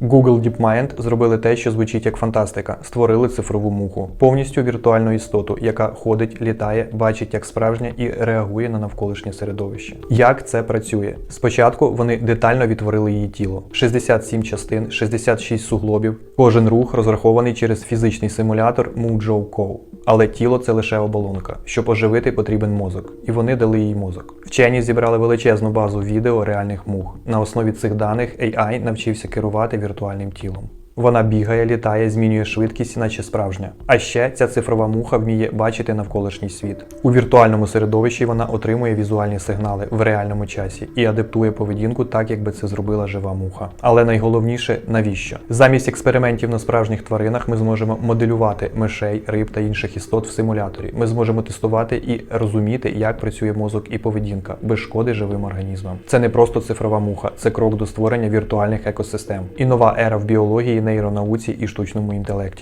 Google DeepMind зробили те, що звучить як фантастика. Створили цифрову муху, повністю віртуальну істоту, яка ходить, літає, бачить як справжня і реагує на навколишнє середовище. Як це працює? Спочатку вони детально відтворили її тіло: 67 частин, 66 суглобів. Кожен рух розрахований через фізичний симулятор MuJoCo. Але тіло це лише оболонка. Щоб оживити, потрібен мозок, і вони дали їй мозок. Вчені зібрали величезну базу відео реальних мух. На основі цих даних AI навчився керувати віртуальним тілом. Вона бігає, літає, змінює швидкість, наче справжня. А ще ця цифрова муха вміє бачити навколишній світ. У віртуальному середовищі вона отримує візуальні сигнали в реальному часі і адаптує поведінку так, якби це зробила жива муха. Але найголовніше навіщо? Замість експериментів на справжніх тваринах ми зможемо моделювати мишей, риб та інших істот в симуляторі. Ми зможемо тестувати і розуміти, як працює мозок і поведінка без шкоди живим організмам. Це не просто цифрова муха, це крок до створення віртуальних екосистем і нова ера в біології, нейронауці і штучному інтелекті.